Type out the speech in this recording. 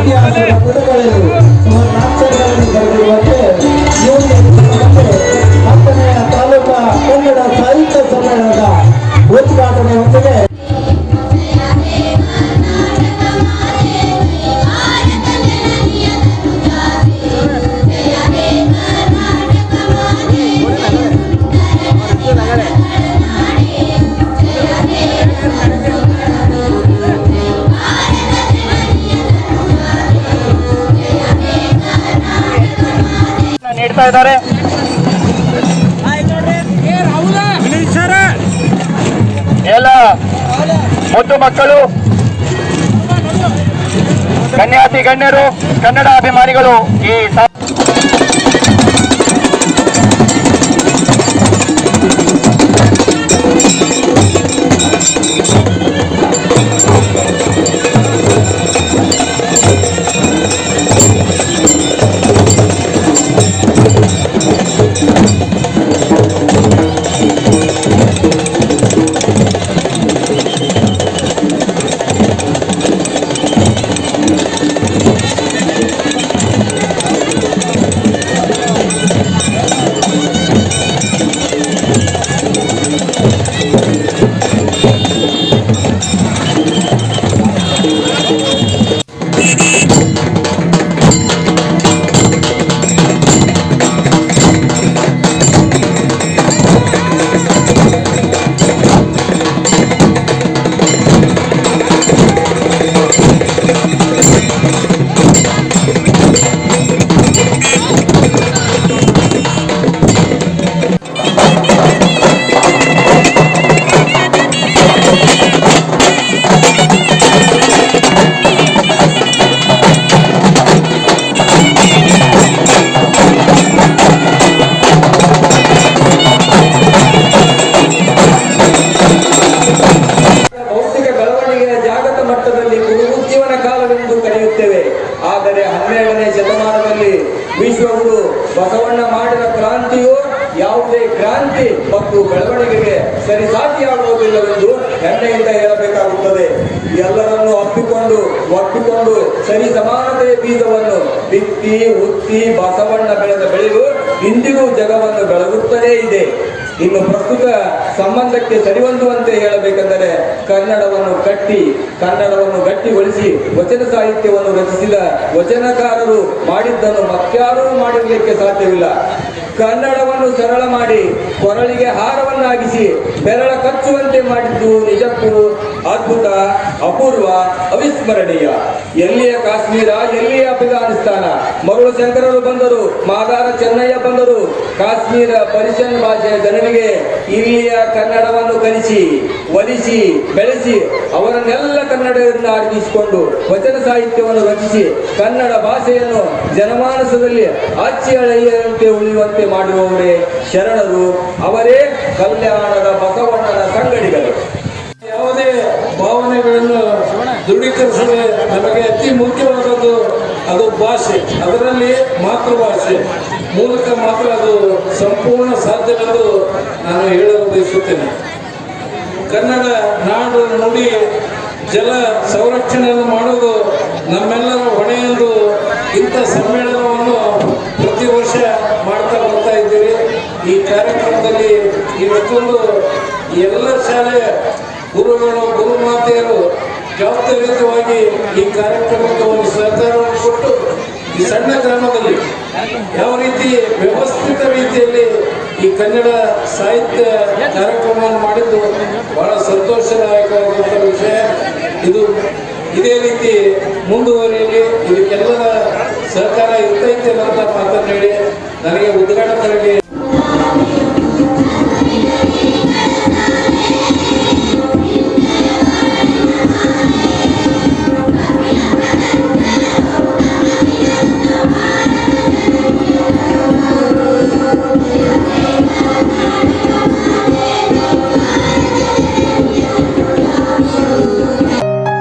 ಪುಟಗಳಲ್ಲಿ ಸುಮಾರು ನಾಲ್ಕು ತಾಲೂಕಾ ಕನ್ನಡ ಸಾಹಿತ್ಯ ಸಮ್ಮೇಳನದ ಉದ್ಘಾಟನೆಯೊಂದಿಗೆ ನೀಡ್ತಾ ಇದ್ದಾರೆ. ಎಲ್ಲ ಮುದ್ದು ಮಕ್ಕಳು ಕನ್ಯಾತಿ ಗಣ್ಯರು ಕನ್ನಡ ಅಭಿಮಾನಿಗಳು ಈ ಬಸವಣ್ಣ ಮಾಡಿದ ಕ್ರಾಂತಿಯು ಯಾವುದೇ ಕ್ರಾಂತಿ ಮತ್ತು ಬೆಳವಣಿಗೆಗೆ ಸರಿಸಾಟಿಯಾಗುವುದಿಲ್ಲವೆಂದು ಹೆಮ್ಮೆಯಿಂದ ಹೇಳಬೇಕಾಗುತ್ತದೆ. ಎಲ್ಲರನ್ನು ಅಪ್ಪಿಕೊಂಡು, ಒಪ್ಪಿಕೊಂಡು ಸರಿ ಸಮಾನತೆಯ ಬೀಜವನ್ನು ಬಿತ್ತಿ, ಉತ್ತಿ ಬಸವಣ್ಣ ಬೆಳೆದ ಬೆಳೆಯು ಇಂದಿಗೂ ಜಗವನ್ನು ಬೆಳಗುತ್ತಲೇ ಇದೆ. ಇನ್ನು ಪ್ರಸ್ತುತ ಸಂಬಂಧಕ್ಕೆ ಸರಿಹೊಂದುವಂತೆ ಹೇಳಬೇಕೆಂದರೆ ಕನ್ನಡವನ್ನು ಕಟ್ಟಿ, ಕನ್ನಡವನ್ನು ಗಟ್ಟಿಗೊಳಿಸಿ, ವಚನ ಸಾಹಿತ್ಯವನ್ನು ರಚಿಸಿದ ವಚನಕಾರರು ಮಾಡಿದ್ದನ್ನು ಮತ್ಯಾರೂ ಮಾಡಿರಲಿಕ್ಕೆ ಸಾಧ್ಯವಿಲ್ಲ. ಕನ್ನಡವನ್ನು ಸರಳ ಮಾಡಿ, ಕೊರಳಿಗೆ ಹಾರವನ್ನಾಗಿಸಿ, ಬೆರಳ ಕಚ್ಚುವಂತೆ ಮಾಡಿದ್ದು ನಿಜಕ್ಕೂ ಅದ್ಭುತ, ಅಪೂರ್ವ, ಅವಿಸ್ಮರಣೀಯ. ಎಲ್ಲಿಯ ಕಾಶ್ಮೀರ, ಎಲ್ಲಿಯ ಅಫ್ಘಾನಿಸ್ತಾನ? ಮರುಳು ಶಂಕರರು ಬಂದರು, ಮಾದಾರ ಚೆನ್ನಯ್ಯ ಬಂದರು. ಕಾಶ್ಮೀರ ಪರಿಷನ್ ಭಾಷೆಯ ಜನರಿಗೆ ಇಲ್ಲಿಯ ಕನ್ನಡವನ್ನು ಕಲಿಸಿ, ಒಲಿಸಿ, ಬೆಳೆಸಿ, ಅವರನ್ನೆಲ್ಲ ಕನ್ನಡದಿಂದ ಅರ್ಪಿಸಿಕೊಂಡು ವಚನ ಸಾಹಿತ್ಯವನ್ನು ರಚಿಸಿ, ಕನ್ನಡ ಭಾಷೆಯನ್ನು ಜನಮಾನಸದಲ್ಲಿ ಅಚ್ಚಳಿಯಂತೆ ಉಳಿಯುವಂತೆ ಮಾಡಿರುವವರೇ ಶರಣರು, ಅವರೇ ಕಲ್ಯಾಣದ ಬಸವಣ್ಣನ ಸಂಗಡಿಗಳು. ಯಾವುದೇ ಭಾವನೆಗಳನ್ನು ದೃಢೀಕರಿಸಲು ನಮಗೆ ಅತಿ ಮುಖ್ಯವಾದದ್ದು ಅದು ಭಾಷೆ, ಅದರಲ್ಲಿ ಮಾತೃಭಾಷೆ. ಮೂಲಕ ಮಾತ್ರ ಅದು ಸಂಪೂರ್ಣ ಸಾಧ್ಯವೆಂದು ನಾನು ಹೇಳಲು ಬಯಸುತ್ತೇನೆ. ಕನ್ನಡ ನಾಡು ನುಡಿ ಜಲ ಸಂರಕ್ಷಣೆಯನ್ನು ಮಾಡುವುದು ನಮ್ಮೆಲ್ಲರ ಹೊಣೆ ಎಂದು ಇಂಥ ಸಮ್ಮೇಳನವನ್ನು ಪ್ರತಿ ವರ್ಷ ಮಾಡ್ತಾ ಬರ್ತಾ ಇದ್ದೀರಿ. ಈ ಕಾರ್ಯಕ್ರಮದಲ್ಲಿ ಇವತ್ತೊಂದು ಎಲ್ಲ ಶಾಲೆಯ ಗುರುಗಳು, ಗುರುಮಾತೆಯರು ಜವಾಬ್ದಾರಿಯುತವಾಗಿ ಈ ಕಾರ್ಯಕ್ರಮಕ್ಕೆ ವ್ಯವಸ್ಥಿತ ರೀತಿಯಲ್ಲಿ ಈ ಕನ್ನಡ ಸಾಹಿತ್ಯ ಕಾರ್ಯಕ್ರಮವನ್ನು ಮಾಡಿದ್ದು ಬಹಳ ಸಂತೋಷದಾಯಕವಾದಂಥ ವಿಷಯ. ಇದು ಇದೇ ರೀತಿ ಮುಂದುವರಿಯಲಿ. ಇದಕ್ಕೆಲ್ಲರ ಸಹಕಾರ ಇರ್ತೈತೆ ಅಂತ ಮಾತನ್ನು ಹೇಳಿ, ನನಗೆ ಉದ್ಘಾಟಕರಿಗೆ